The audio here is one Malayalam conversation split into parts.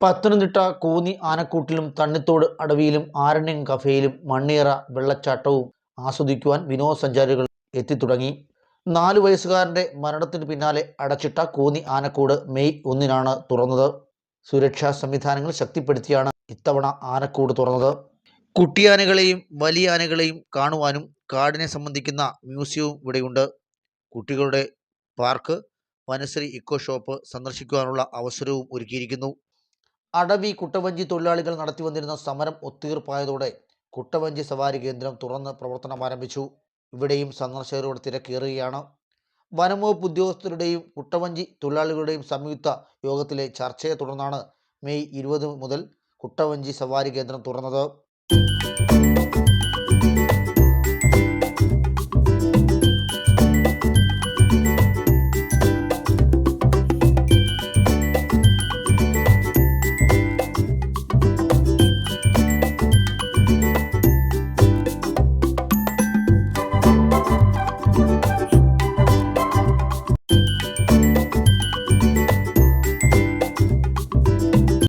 പത്തനംതിട്ട കൂന്നി ആനക്കൂട്ടിലും തണ്ണിത്തോട് അടവിയിലും ആരണ്യം കഫേയിലും മണ്ണീറ വെള്ളച്ചാട്ടവും ആസ്വദിക്കുവാൻ വിനോദസഞ്ചാരികൾ എത്തിത്തുടങ്ങി. നാലു വയസ്സുകാരന്റെ മരണത്തിന് പിന്നാലെ അടച്ചിട്ട കൂന്നി ആനക്കൂട് മെയ് ഒന്നിനാണ് തുറന്നത്. സുരക്ഷാ സംവിധാനങ്ങൾ ശക്തിപ്പെടുത്തിയാണ് ഇത്തവണ ആനക്കൂട് തുറന്നത്. കുട്ടിയാനകളെയും വലിയ ആനകളെയും കാണുവാനും കാടിനെ സംബന്ധിക്കുന്ന മ്യൂസിയവും ഇവിടെയുണ്ട്. കുട്ടികളുടെ പാർക്ക് വനശ്രീ ഇക്കോ ഷോപ്പ് സന്ദർശിക്കുവാനുള്ള അവസരവും ഒരുക്കിയിരിക്കുന്നു. അടവി കുട്ടവഞ്ചി തൊഴിലാളികൾ നടത്തി വന്നിരുന്ന സമരം ഒത്തീർപ്പായതോടെ കുട്ടവഞ്ചി സവാരി കേന്ദ്രം തുറന്ന് പ്രവർത്തനം ആരംഭിച്ചു. ഇവിടെയും സന്ദർശകരോട് തിരക്കേറുകയാണ്. വനംവകുപ്പ് ഉദ്യോഗസ്ഥരുടെയും കുട്ടവഞ്ചി തൊഴിലാളികളുടെയും സംയുക്ത യോഗത്തിലെ ചർച്ചയെ തുടർന്നാണ് മെയ് ഇരുപത് മുതൽ കുട്ടവഞ്ചി സവാരി കേന്ദ്രം തുറന്നത്.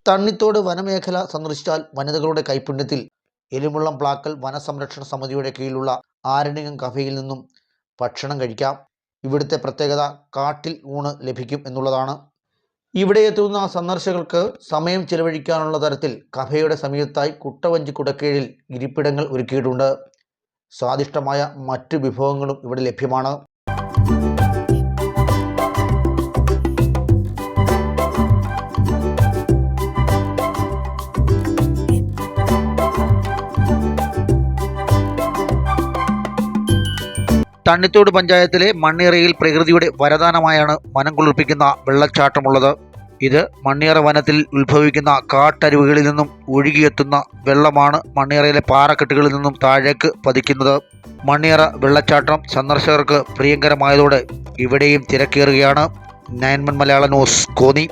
തണ്ണിത്തോട് വനമേഖല സന്ദർശിച്ചാൽ വനിതകളുടെ കൈപുണ്യത്തിൽ എരുമുള്ളം പ്ലാക്കൽ വനസംരക്ഷണ സമിതിയുടെ കീഴിലുള്ള ആരണ്യകം കഫയിൽ നിന്നും ഭക്ഷണം കഴിക്കാം. ഇവിടുത്തെ പ്രത്യേകത കാട്ടിൽ ഊണ് ലഭിക്കും എന്നുള്ളതാണ്. ഇവിടെ എത്തുന്ന സന്ദർശകർക്ക് സമയം ചിലവഴിക്കാനുള്ള തരത്തിൽ കഫയുടെ സമീപത്തായി കുട്ടവഞ്ചി കുടക്കീഴിൽ ഇരിപ്പിടങ്ങൾ ഒരുക്കിയിട്ടുണ്ട്. സ്വാദിഷ്ടമായ മറ്റു വിഭവങ്ങളും ഇവിടെ ലഭ്യമാണ്. തണ്ണിത്തോട് പഞ്ചായത്തിലെ മണ്ണിയറയിൽ പ്രകൃതിയുടെ വരദാനമായാണ് വനം കുളിർപ്പിക്കുന്ന വെള്ളച്ചാട്ടമുള്ളത്. ഇത് മണ്ണിയറ വനത്തിൽ ഉത്ഭവിക്കുന്ന കാട്ടരുവികളിൽ നിന്നും ഒഴുകിയെത്തുന്ന വെള്ളമാണ് മണ്ണിയറയിലെ പാറക്കെട്ടുകളിൽ നിന്നും താഴേക്ക് പതിക്കുന്നത്. മണ്ണിയറ വെള്ളച്ചാട്ടം സന്ദർശകർക്ക് പ്രിയങ്കരമായതോടെ ഇവിടെയും തിരക്കേറുകയാണ്. നയൻമൺ മലയാള ന്യൂസ് കോന്നി.